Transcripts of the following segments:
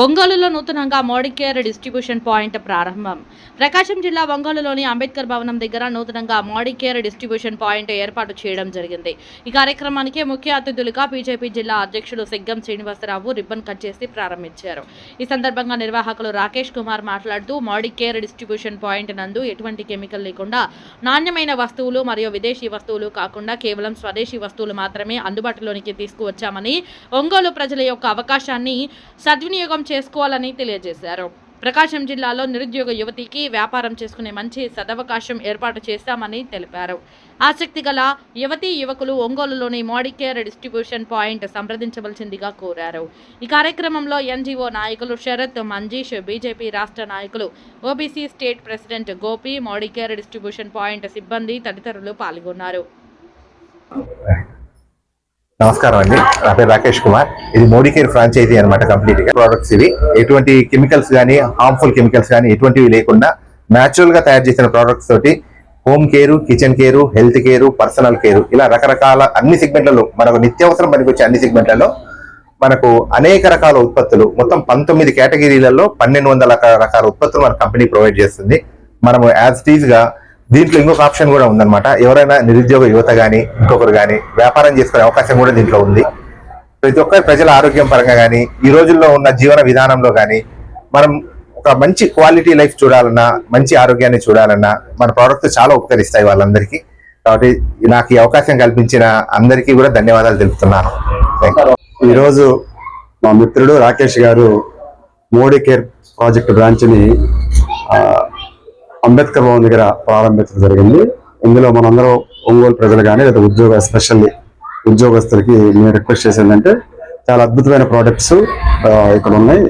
ఒంగోలులో నూతనంగా Modicare distribution point ప్రారంభం. ప్రకాశం జిల్లా ఒంగోలులోని అంబేద్కర్ భవనం దగ్గర నూతనంగా మోడికేర్ డిస్ట్రిబ్యూషన్ పాయింట్ ఏర్పాటు చేయడం జరిగింది. ఈ కార్యక్రమానికి ముఖ్య అతిథులుగా బీజేపీ జిల్లా అధ్యక్షులు సిగ్గం శ్రీనివాసరావు రిబ్బన్ కట్ చేసి ప్రారంభించారు. ఈ సందర్భంగా నిర్వాహకులు రాకేష్ కుమార్ మాట్లాడుతూ మోడికేర్ డిస్ట్రిబ్యూషన్ పాయింట్ నందు ఎటువంటి కెమికల్ లేకుండా నాణ్యమైన వస్తువులు మరియు విదేశీ వస్తువులు కాకుండా కేవలం స్వదేశీ వస్తువులు మాత్రమే అందుబాటులోనికి తీసుకువచ్చామని ఒంగోలు ప్రజల యొక్క అవకాశాన్ని సద్వినియోగం చేసుకోవాలని తెలియజేశారు. ప్రకాశం జిల్లాలో నిరుద్యోగ యువతికి వ్యాపారం చేసుకునే మంచి సదవకాశం ఏర్పాటు చేస్తామని తెలిపారు. ఆసక్తి గల యువతీ యువకులు ఒంగోలులోని మోడికేర్ డిస్ట్రిబ్యూషన్ పాయింట్ సంప్రదించవలసిందిగా కోరారు. ఈ కార్యక్రమంలో ఎన్జీఓ నాయకులు శరత్ మంజీష్ బీజేపీ రాష్ట్ర నాయకులు OBC state president Gopi Modicare distribution point సిబ్బంది తదితరులు పాల్గొన్నారు. నమస్కారం అండి. నా పేరు రాకేష్ కుమార్. ఇది మోడీ కేర్ ఫ్రాంచైజీ అనమాట కంప్లీట్గా ఇవి. ఎటువంటి కెమికల్స్ కానీ హార్మ్ఫుల్ కెమికల్స్ కానీ ఎటువంటివి లేకుండా న్యాచురల్గా తయారు చేసిన ప్రోడక్ట్స్ తోటి home care kitchen care health care personal care ఇలా రకరకాల అన్ని సెగ్మెంట్లలో మనకు నిత్యావసరం పనికొచ్చే అన్ని సెగ్మెంట్లలో మనకు అనేక రకాల ఉత్పత్తులు మొత్తం పంతొమ్మిది కేటగిరీలలో పన్నెండు వందల రకాల ఉత్పత్తులు మన కంపెనీ ప్రొవైడ్ చేస్తుంది. మనము యాజ్ టీజ్గా దీంట్లో ఇంకొక ఆప్షన్ కూడా ఉందన్నమాట. ఎవరైనా నిరుద్యోగ యువత కానీ ఇంకొకరు కానీ వ్యాపారం చేసుకునే అవకాశం కూడా దీంట్లో ఉంది. ప్రతి ఒక్కరి ప్రజల ఆరోగ్యం పరంగా కానీ ఈ రోజుల్లో ఉన్న జీవన విధానంలో కానీ మనం ఒక మంచి క్వాలిటీ లైఫ్ చూడాలన్నా మంచి ఆరోగ్యాన్ని చూడాలన్నా మన ప్రోడక్ట్ చాలా ఉపకరిస్తాయి వాళ్ళందరికీ. కాబట్టి నాకు ఈ అవకాశం కల్పించిన అందరికీ కూడా ధన్యవాదాలు తెలుపుతున్నాను. ఈరోజు మా మిత్రుడు రాకేష్ గారు మోడీ కేర్ ప్రాజెక్ట్ బ్రాంచ్ని అంబేద్కర్ భవన్ దగ్గర ప్రారంభించడం జరిగింది. ఇందులో మనందరూ ఒంగోలు ప్రజలు కానీ లేదా ఉద్యోగ స్పెషల్లీ ఉద్యోగస్తులకి నేను రిక్వెస్ట్ చేసేది చాలా అద్భుతమైన ప్రోడక్ట్స్ ఇక్కడ ఉన్నాయి.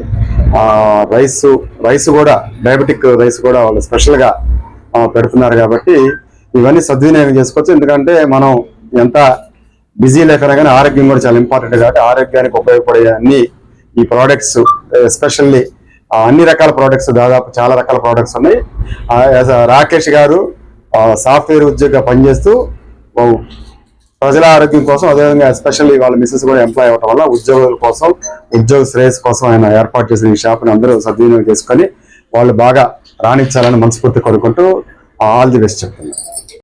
రైస్ రైస్ కూడా డయాబెటిక్ రైస్ కూడా వాళ్ళు స్పెషల్గా పెడుతున్నారు కాబట్టి ఇవన్నీ సద్వినియోగం చేసుకోవచ్చు. ఎందుకంటే మనం ఎంత బిజీ లేకనే కానీ ఆరోగ్యం కూడా చాలా ఇంపార్టెంట్ కాబట్టి ఆరోగ్యానికి ఉపయోగపడే అన్ని ఈ ప్రోడక్ట్స్ ఎస్పెషల్లీ అన్ని రకాల ప్రోడక్ట్స్ దాదాపు చాలా రకాల ప్రోడక్ట్స్ ఉన్నాయి. ఆ, రాకేష్ గారు సాఫ్ట్వేర్ ఉద్యోగ పనిచేస్తూ ప్రజల ఆరోగ్యం కోసం అదేవిధంగా ఎస్పెషల్లీ వాళ్ళ మిస్సెస్ కూడా ఎంప్లాయ్ అవ్వటం వల్ల ఉద్యోగుల కోసం ఉద్యోగ శ్రేయస్ కోసం ఆయన ఏర్పాటు చేసిన ఈ షాప్ని అందరూ సద్వినియోగం చేసుకొని వాళ్ళు బాగా రాణించాలని మనస్ఫూర్తి కోరుకుంటూ ఆల్ ది బెస్ట్ చెప్తున్నారు